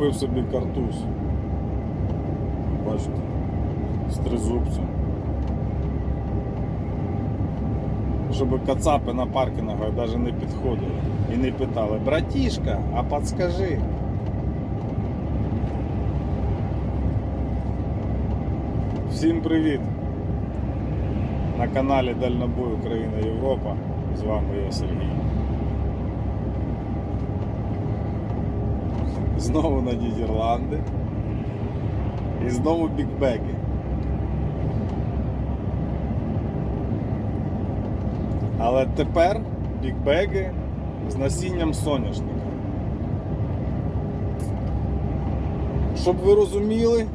Купив собі картуз. Бачите, з тризубцем. Щоб кацапи на паркінгах навіть не підходили і не питали, братішка, а подскажи. Всім привіт! На каналі Дальнобой Україна Європа. З вами я Сергій. Знову на Нідерланди. І знову бікбеки. Але тепер бікбеги з насінням соняшника. Щоб ви розуміли,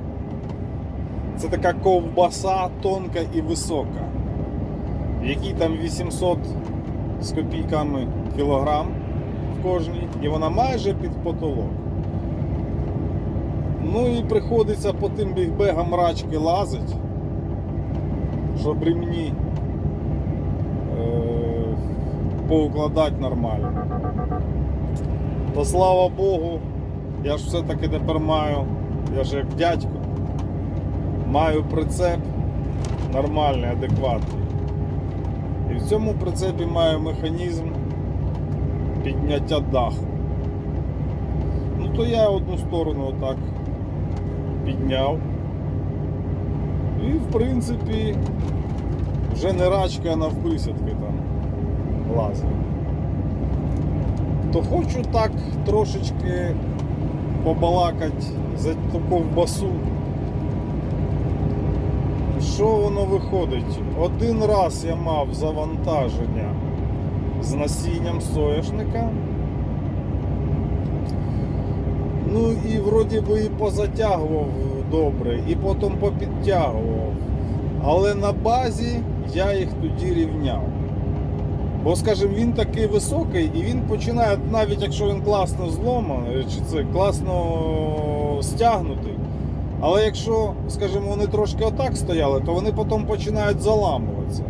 це така ковбаса тонка і висока, в якій там 800 з копійками кілограм в кожній, і вона майже під потолок. Ну і приходиться по тим бігбегам рачки лазить, щоб ремні е, поукладати нормально. То слава Богу, я ж все-таки тепер маю, я ж як дядько, маю прицеп нормальний, адекватний. І в цьому прицепі маю механізм підняття даху. Ну то я одну сторону отак підняв. І в принципі вже не рачка, а навписядки там лазить. То хочу так трошечки побалакати за ту ковбасу. Що воно виходить? Один раз я мав завантаження з насінням соняшника. Ну і вроді би і позатягував добре, і потім попідтягував. Але на базі я їх тоді рівняв. Бо, скажімо, він такий високий і він починає, навіть якщо він класно зломаний, чи це класно стягнутий. Але якщо, скажімо, вони трошки отак стояли, то вони потім починають заламуватися.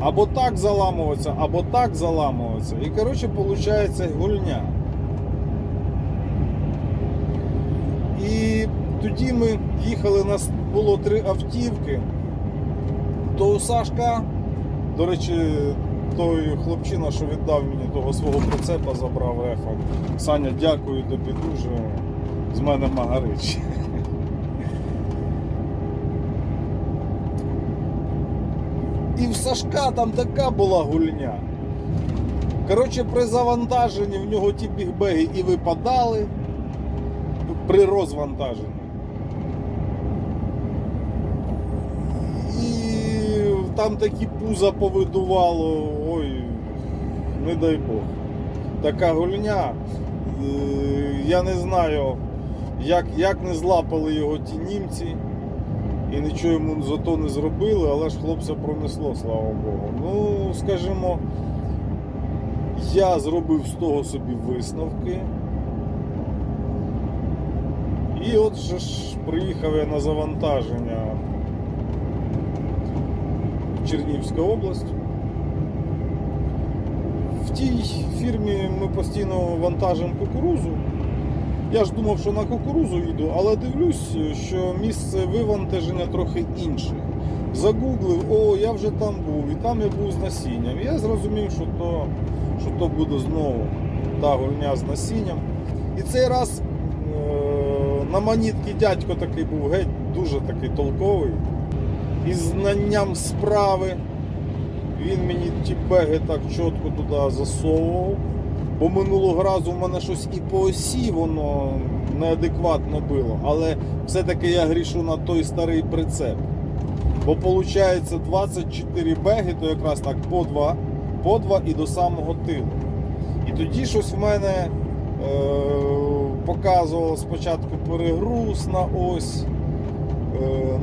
Або так заламуватися, або так заламуватися. І коротше, виходить гульня. І тоді ми їхали, нас було три автівки. То у Сашка, до речі, той хлопчина, що віддав мені того свого прицепа, забрав ефа. Саня, дякую тобі дуже. З мене магарич. І в Сашка там така була гульня. Коротше, при завантаженні в нього ті бігбеги і випадали при розвантаженні. Там такі пуза повидувало, ой, не дай Бог. Така гульня. Е, Я не знаю, як, як не злапали його ті німці і нічого йому за то не зробили, але ж хлопця пронесло, слава Богу. Ну, скажімо, я зробив з того собі висновки. І от же ж приїхав я на завантаження Чернігівська область. В тій фірмі ми постійно вантажимо кукурузу. Я ж думав, що на кукурузу їду, але дивлюсь, що місце вивантаження трохи інше. Загуглив, о, я вже там був, і там я був з насінням. І я зрозумів, що то, що то буде знову та гульня з насінням. І цей раз е, на манітки дядько такий був геть дуже такий толковий. Із знанням справи він мені ті беги так чітко туди засовував. Бо минулого разу в мене щось і по осі воно неадекватно було. Але все-таки я грішу на той старий прицеп. Бо виходить 24 беги, то якраз так по два, по два і до самого тилу. І тоді щось в мене е, показувало спочатку перегруз на ось,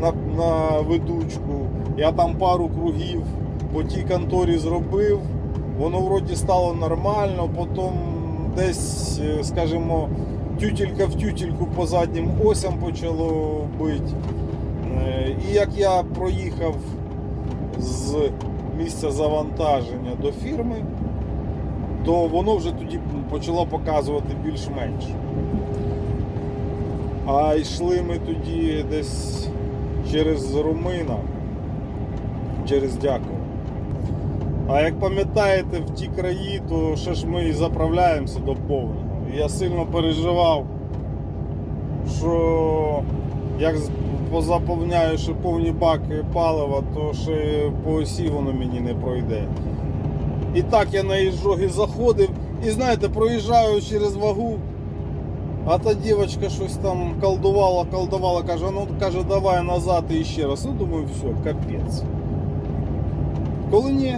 на, на ведучку. Я там пару кругів по тій конторі зробив. Воно вроді стало нормально, потім десь, е, скажімо, тютелька в тютельку по заднім осям почало бити. Е, І як я проїхав з місця завантаження до фірми, то воно вже тоді почало показувати більш-менш. А йшли ми тоді десь через Румина, через Дяково. А як пам'ятаєте, в ті краї, то ще ж ми і заправляємося до повного. Я сильно переживав, що як позаповняю ще повні баки палива, то ще по осі воно мені не пройде. І так я на Іжогі заходив, і знаєте, проїжджаю через вагу, а та дівчинка щось там колдувала, колдувала, каже, ну каже, давай назад і ще раз. Ну думаю, все, капець. Коли ні,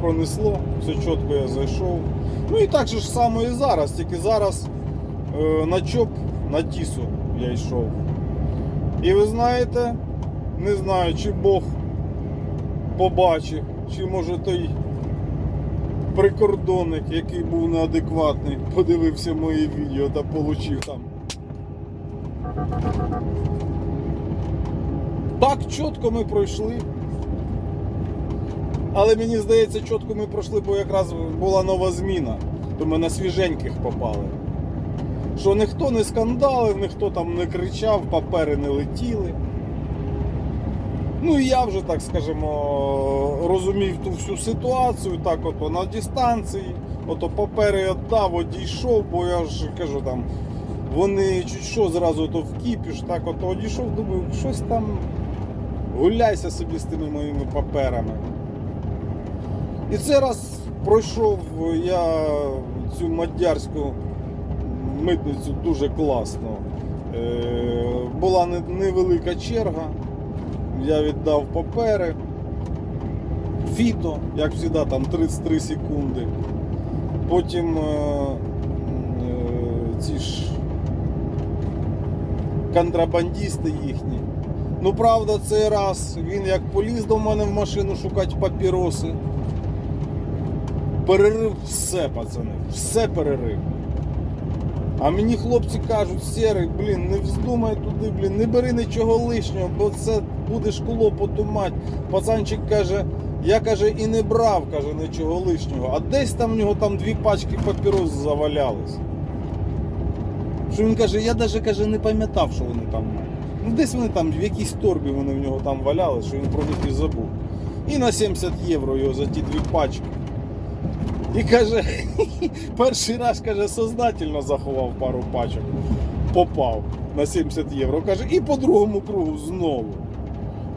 пронесло, все чітко я зайшов. Ну і так же ж само і зараз, тільки зараз е, на чоп, на тісу я йшов. І ви знаєте, не знаю, чи Бог побачив, чи може той прикордонник, який був неадекватний, подивився моє відео та получив там. Так чітко ми пройшли. Але мені здається, чітко ми пройшли, бо якраз була нова зміна, то ми на свіженьких попали. Що ніхто не скандалив, ніхто там не кричав, папери не летіли. Ну і я вже, так скажімо, розумів ту всю ситуацію, так ото на дистанції, ото папери віддав, одійшов, бо я ж кажу там, вони чуть що зразу то вкіпіш, так ото одійшов, думаю, щось там гуляйся собі з тими моїми паперами. І це раз пройшов я цю мадярську митницю дуже класно. Е, Була невелика черга. Я віддав папери. Фіто, як завжди, там 33 секунди. Потім е, е, ці ж контрабандисти їхні. Ну, правда, цей раз він як поліз до мене в машину шукати папіроси. Перерив все, пацани, все перерив. А мені хлопці кажуть, серий, блін, не вздумай туди, блін, не бери нічого лишнього, бо це будеш клопоту мать. Пацанчик каже, я каже і не брав, каже, нічого лишнього. А десь там в нього там дві пачки папірос завалялись. Що він каже, я навіть каже, не пам'ятав, що вони там. Ну десь вони там, в якійсь торбі вони в нього там валялись, що він про них і забув. І на 70 євро його за ті дві пачки. І каже, перший раз каже, сознательно заховав пару пачок, попав на 70 євро. Каже, і по другому кругу знову.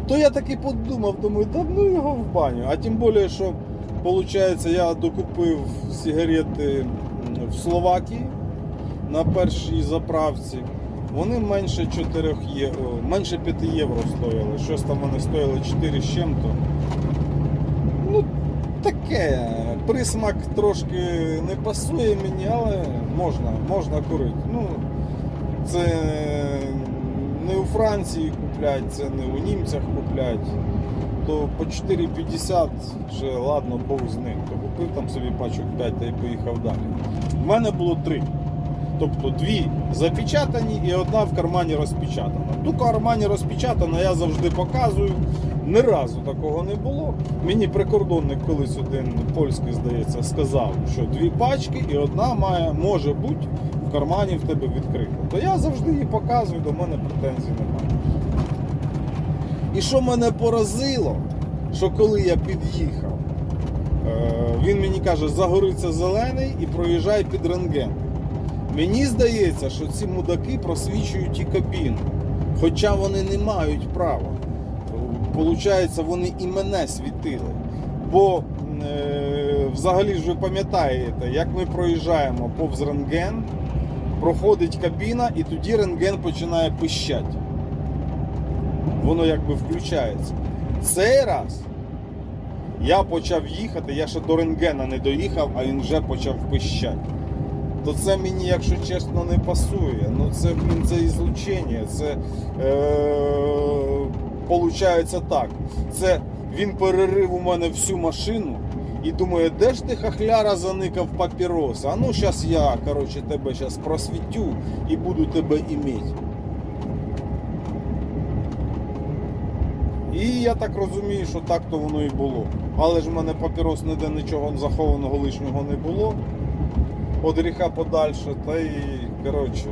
То я таки подумав, думаю, да ну його в баню. А тим більше, що виходить, я докупив сигарети в Словакії на першій заправці. Вони менше 4 євро, менше 5 євро стояли. Щось там вони стояли 4 з чим-то. Ну, таке. Присмак трошки не пасує мені, але можна, можна курити. Ну, це не у Франції куплять, це не у німцях куплять. То по 4,50 ще ладно, Бог з ним. То купив там собі пачок 5 та й поїхав далі. У мене було три. Тобто дві запечатані і одна в кармані розпечатана. Ту кармані розпечатана я завжди показую. Ні разу такого не було. Мені прикордонник колись один польський, здається, сказав, що дві пачки і одна має, може бути в кармані в тебе відкрита. То я завжди її показую, до мене претензій немає. І що мене поразило, що коли я під'їхав, е, він мені каже, загориться зелений і проїжджай під рентген. Мені здається, що ці мудаки просвічують і кабіну, хоча вони не мають права. Получається, вони і мене світили. Бо е, взагалі ж ви пам'ятаєте, як ми проїжджаємо повз рентген, проходить кабіна і тоді рентген починає пищати. Воно якби включається. Цей раз я почав їхати, я ще до рентгена не доїхав, а він вже почав пищати. То це мені, якщо чесно, не пасує. Ну це блін, це ізлучення. Це е, получається так. Це він перерив у мене всю машину і думає, де ж ти хахляра заникав папірос? А ну зараз я коротше, тебе зараз просвітю і буду тебе іміть. І я так розумію, що так то воно і було. Але ж в мене папірос ніде нічого захованого лишнього не було. От гріха подальше, та й коротше.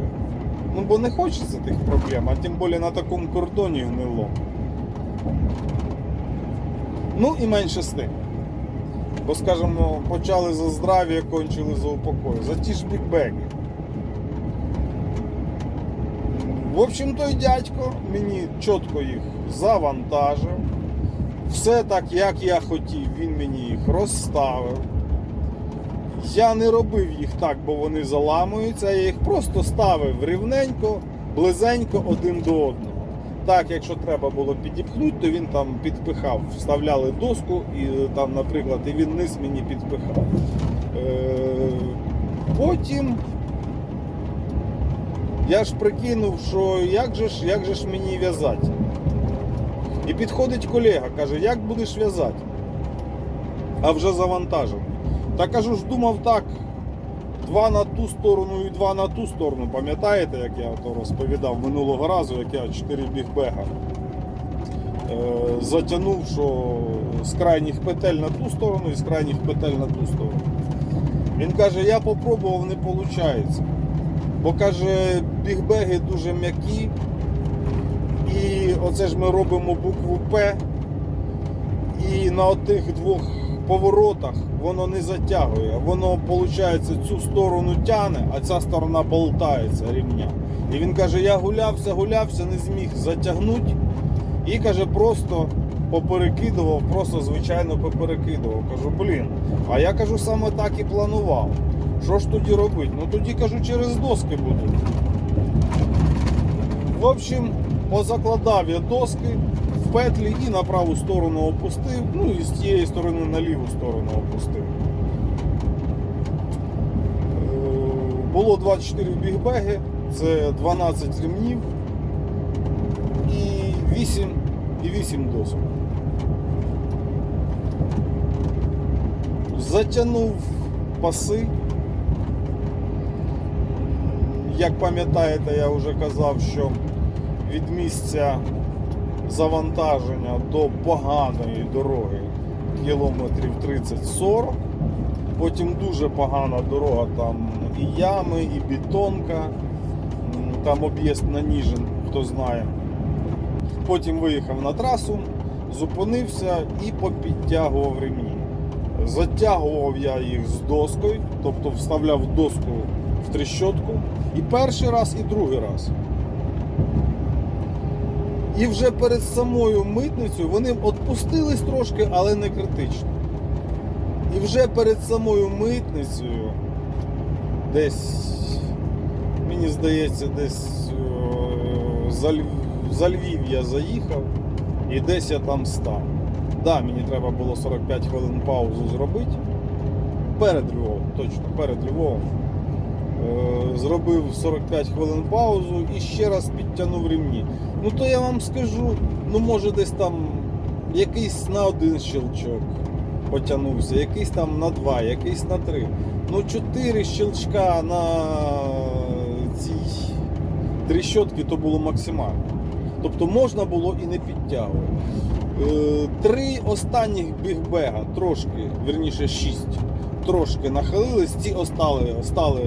Ну бо не хочеться тих проблем, а тим більше на такому кордоні гнило. Ну і менше з тим. Бо, скажімо, почали за здрав'я, кончили за упокой. За ті ж бікбеги. В общем, той дядько мені чітко їх завантажив. Все так, як я хотів, він мені їх розставив. Я не робив їх так, бо вони заламуються, я їх просто ставив рівненько, близенько один до одного. Так, якщо треба було підіпхнути, то він там підпихав, вставляли доску і там, наприклад, і він низ мені підпихав. Е, Потім я ж прикинув, що як же ж, як же ж мені в'язати. І підходить колега, каже, як будеш в'язати? А вже завантажений. Та кажу ж, думав так. Два на ту сторону і два на ту сторону. Пам'ятаєте, як я то розповідав минулого разу, як я 4 бігбега е, затягнув, що з крайніх петель на ту сторону і з крайніх петель на ту сторону. Він каже, я попробував, не виходить. Бо каже, бігбеги дуже м'які. І оце ж ми робимо букву П. І на отих двох поворотах воно не затягує. Воно, виходить, цю сторону тяне, а ця сторона болтається рівня. І він каже, я гулявся, гулявся, не зміг затягнути. І каже, просто поперекидував, просто звичайно поперекидував. Кажу, блін, а я кажу, саме так і планував. Що ж тоді робити? Ну тоді кажу, через доски буду. В общем, позакладав я доски петлі і на праву сторону опустив, ну і з тієї сторони на ліву сторону опустив. Е, Було 24 бігбеги, це 12 ремнів і 8, і 8 досок. Затягнув паси. Як пам'ятаєте, я вже казав, що від місця завантаження до поганої дороги кілометрів 30-40. Потім дуже погана дорога, там і ями, і бетонка, там об'їзд на Ніжин, хто знає. Потім виїхав на трасу, зупинився і попідтягував ремні. Затягував я їх з доскою, тобто вставляв доску в трещотку. І перший раз, і другий раз. І вже перед самою митницею вони відпустились трошки, але не критично. І вже перед самою митницею, десь, мені здається, десь е, за, Льв- за Львів я заїхав і десь я там став. Да, мені треба було 45 хвилин паузу зробити. Перед Львовом, точно, перед Львовом. Е, Зробив 45 хвилин паузу і ще раз підтягнув ремні. Ну то я вам скажу, ну може десь там якийсь на один щелчок потягнувся, якийсь там на два, якийсь на три. Ну чотири щелчка на цій тріщотки то було максимально. Тобто можна було і не підтягувати. Е, Три останніх бігбега трошки, верніше шість, трошки нахилились, ці остали, стали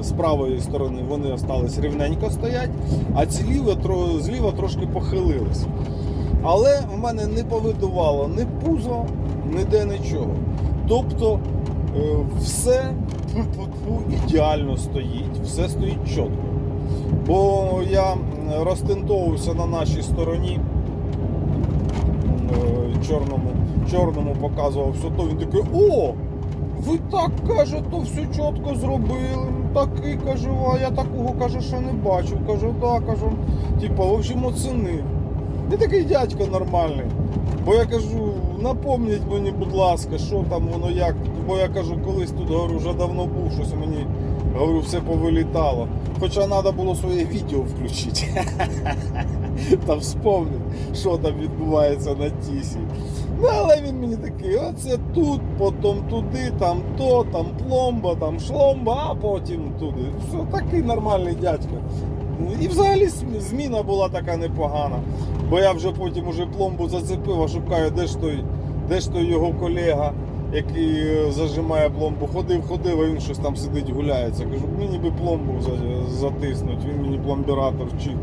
з правої сторони, вони остались рівненько стоять, а ці ліве, тро- зліва трошки похилились. Але в мене не повидувало ні пузо, ніде нічого. Тобто е, все ідеально стоїть, все стоїть чітко. Бо я м, розтентовувався на нашій стороні е, чорному, чорному показував все то. Він такий, о! Ви так каже, то все чітко зробили. Такий кажу, а я такого каже, ще не бачив. Кажу, да, кажу, типа, в общем, оцінив. І такий дядько нормальний. Бо я кажу, напомніть мені, будь ласка, що там воно як. Бо я кажу, колись тут говорю, вже давно був, щось мені говорю, все повилітало. Хоча треба було своє відео включити. Та вспомнити, що там відбувається на тісі. Ну, але він мені такий, оце тут, потім туди, там то, там пломба, там шломба, а потім туди. Все, такий нормальний дядько. І взагалі зміна була така непогана. Бо я вже потім уже пломбу зацепив, а шукаю, де ж той, де ж той його колега. який е, зажимає пломбу. Ходив, ходив, а він щось там сидить, гуляється. Кажу, мені би пломбу затиснуть, він мені пломбіратор чик.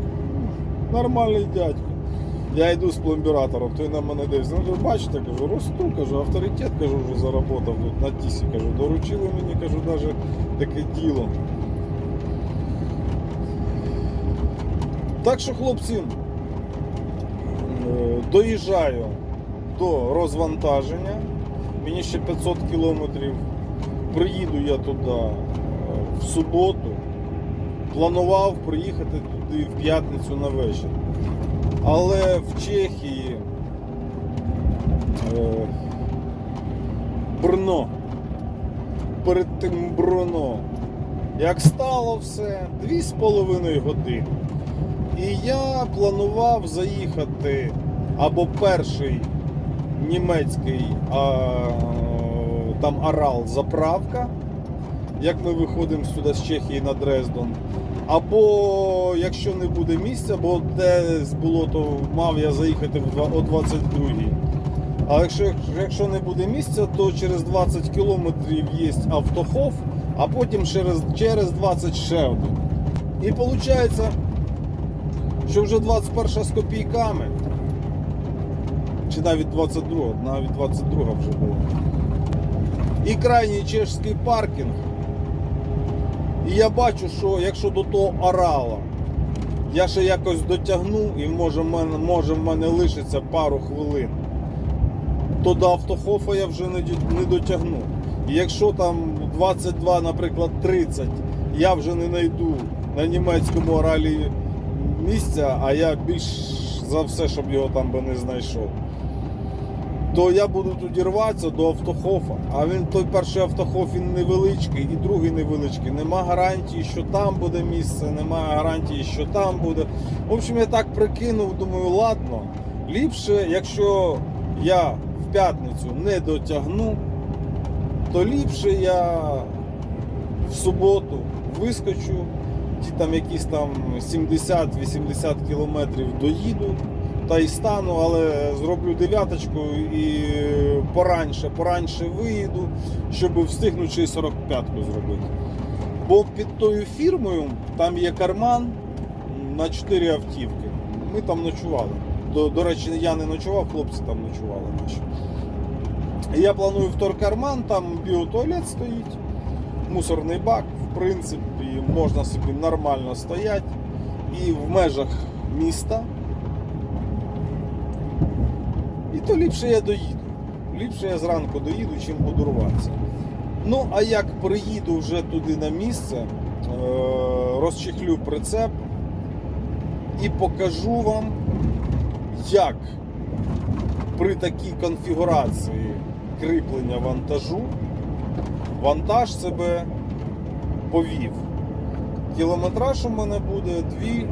Нормальний дядько. Я йду з пломбіратором, той на мене дивиться. Ну, бачите, кажу, росту, кажу, авторитет кажу, вже заработав тут на тісі. Кажу, доручили мені, кажу, навіть таке діло. Так що, хлопці, е, доїжджаю до розвантаження. Мені ще 500 кілометрів. Приїду я туди е, в суботу. Планував приїхати туди в п'ятницю на вечір. Але в Чехії е, Брно. Перед тим Брно. Як стало все, 2,5 години. І я планував заїхати або перший німецький а, там Арал заправка, як ми виходимо сюди з Чехії на Дрезден. Або якщо не буде місця, бо десь було, то мав я заїхати о 22-й. А якщо, якщо не буде місця, то через 20 кілометрів є автохоф, а потім через, через 20 ще один. І виходить, що вже 21 з копійками, чи навіть 22, навіть 22 вже було. І крайній чешський паркінг. І я бачу, що якщо до того орала я ще якось дотягну і може в мене, може в мене лишиться пару хвилин, то до автохофа я вже не, не дотягну. І якщо там 22, наприклад, 30, я вже не знайду на німецькому оралі місця, а я більш за все, щоб його там би не знайшов. То я буду тоді рватися до автохофа. А він той перший автохоф він невеличкий і другий невеличкий. Нема гарантії, що там буде місце, немає гарантії, що там буде. В общем, я так прикинув, думаю, ладно. Ліпше, якщо я в п'ятницю не дотягну, то ліпше я в суботу вискочу, ті там якісь там 70-80 кілометрів доїду та й стану, але зроблю дев'яточку і пораньше, пораньше виїду, щоб встигнути ще й 45-ку зробити. Бо під тою фірмою там є карман на 4 автівки. Ми там ночували. До, до речі, я не ночував, хлопці там ночували наші. Я планую в торкарман, там біотуалет стоїть, мусорний бак, в принципі, можна собі нормально стояти. І в межах міста. То ліпше я доїду. Ліпше я зранку доїду, чим буду рватися. Ну, а як приїду вже туди на місце, е, розчехлю прицеп і покажу вам, як при такій конфігурації кріплення вантажу вантаж себе повів. Кілометраж у мене буде 2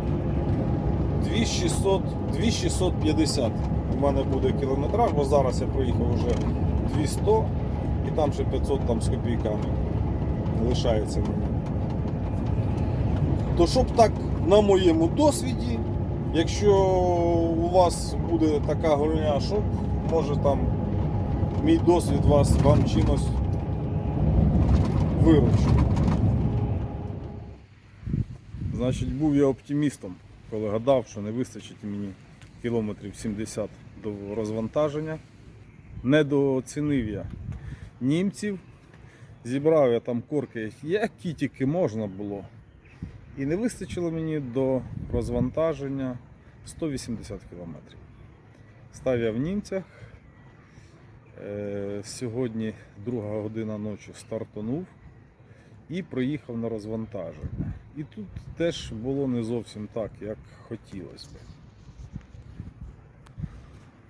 2600, 2650 у мене буде кілометраж, бо зараз я проїхав вже 200 і там ще 500 там з копійками лишається мені. То щоб так на моєму досвіді, якщо у вас буде така горня, щоб може там мій досвід вас вам чимось виручить. Значить, був я оптимістом, коли гадав, що не вистачить мені кілометрів 70 до розвантаження. Недооцінив я німців. Зібрав я там корки, які тільки можна було. І не вистачило мені до розвантаження 180 кілометрів. Став я в німцях. Е, Сьогодні друга година ночі стартанув і проїхав на розвантаження. І тут теж було не зовсім так, як хотілося б.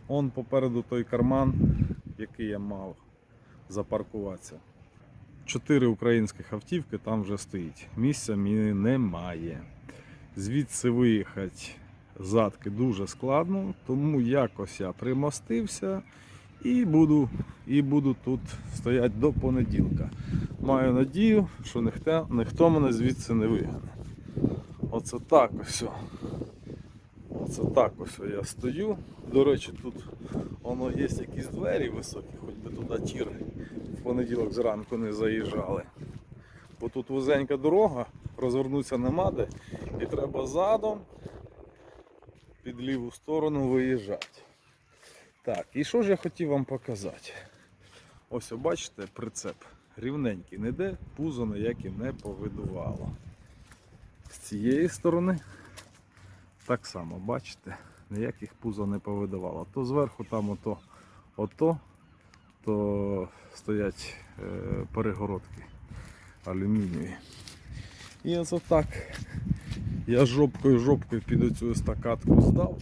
Он попереду той карман, який я мав запаркуватися. Чотири українських автівки там вже стоїть. Місця мені немає. Звідси виїхати задки дуже складно, тому якось я примостився і буду, і буду тут стояти до понеділка. Маю надію, що ніхто, ніхто мене звідси не вигне. Оце так ось. О. Оце так ось я стою. До речі, тут воно є якісь двері високі, хоч би туди тір понеділок зранку не заїжджали. Бо тут вузенька дорога, розвернутися нема де. І треба задом під ліву сторону виїжджати. Так, і що ж я хотів вам показати? Ось, бачите, прицеп рівненький, ніде пузо ніяке не повидувало. З цієї сторони так само, бачите, ніяких пузо не повидавало. То зверху там ото, ото, то стоять е, перегородки алюмінієві. І ось так я жопкою жопкою під оцю естакадку здав.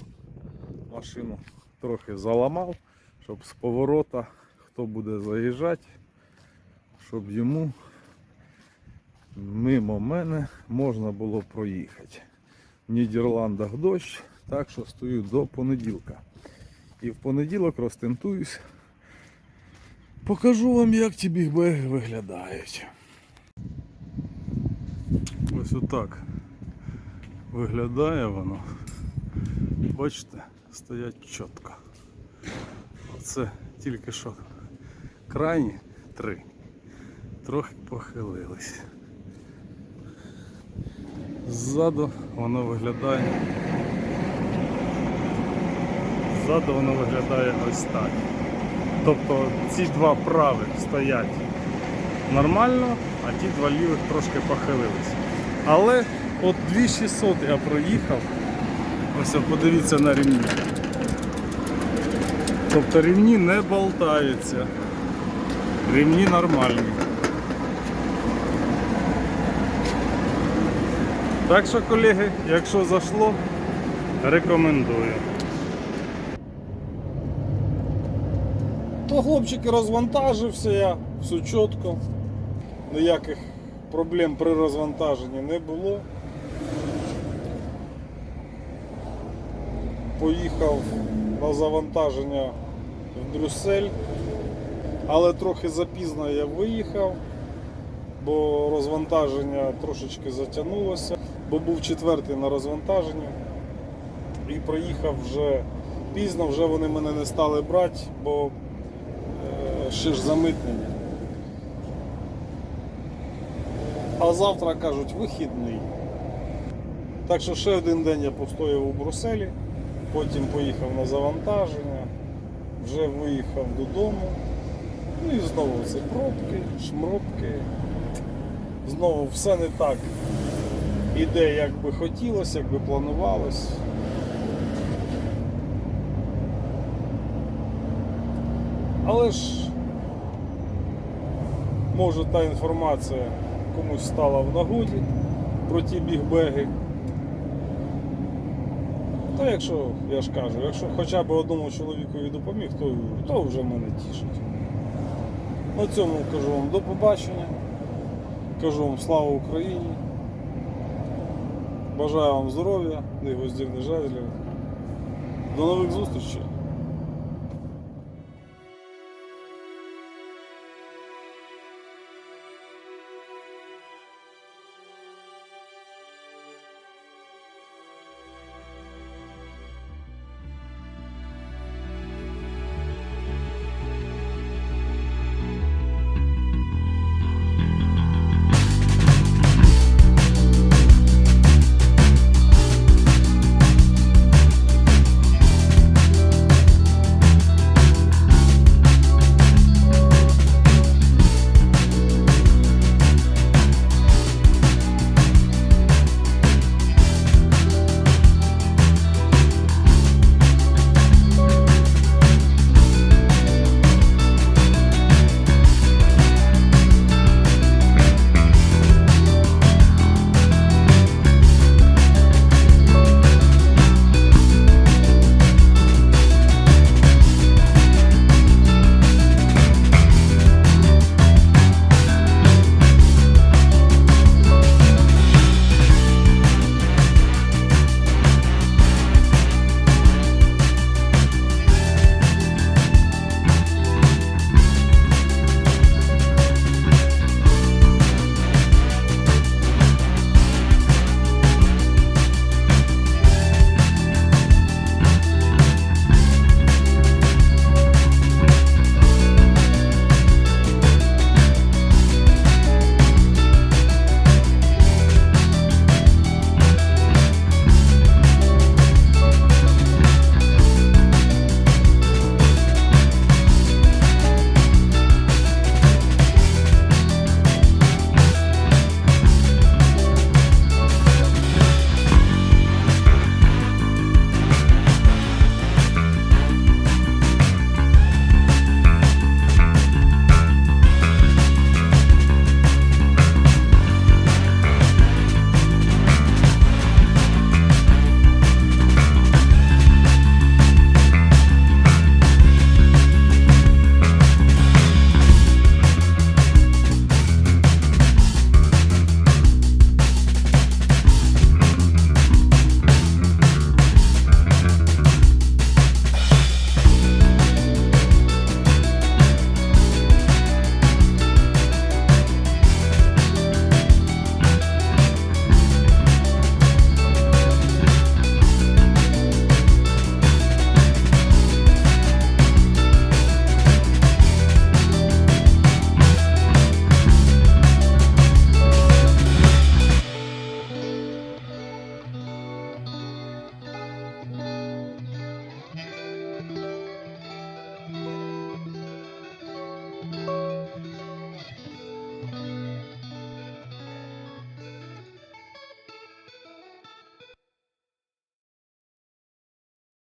Машину трохи заламав, щоб з поворота, хто буде заїжджати, щоб йому мимо мене можна було проїхати. Нідерландах дощ, так що стою до понеділка. І в понеділок розтентуюсь. Покажу вам, як ті бігбеги виглядають. Ось отак виглядає воно. Бачите, стоять чітко. Оце тільки що крайні три. Трохи похилились. Ззаду воно виглядає. Ззаду воно виглядає ось так. Тобто ці два правих стоять нормально, а ті два лівих трошки похилились. Але от 2600 я проїхав. Ось подивіться на рівні. Тобто рівні не болтаються. Рівні нормальні. Так що, колеги, якщо зайшло, рекомендую. То хлопчики розвантажився я, все чітко. Ніяких проблем при розвантаженні не було. Поїхав на завантаження в Брюссель, але трохи запізно я виїхав, бо розвантаження трошечки затягнулося, бо був четвертий на розвантаженні і приїхав вже пізно, вже вони мене не стали брати, бо е, ще ж замитнення. А завтра кажуть вихідний. Так що ще один день я постояв у Брюсселі, потім поїхав на завантаження, вже виїхав додому. Ну і знову це пробки, шмробки. Знову все не так іде, як би хотілося, як би планувалось. Але ж може та інформація комусь стала в нагоді про ті бігбеги. Та якщо, я ж кажу, якщо хоча б одному чоловікові допоміг, то, то вже мене тішить. На цьому кажу вам до побачення. Кажу вам слава Україні. Бажаю вам здоров'я, не гвоздів, не жезлів. До нових зустрічей!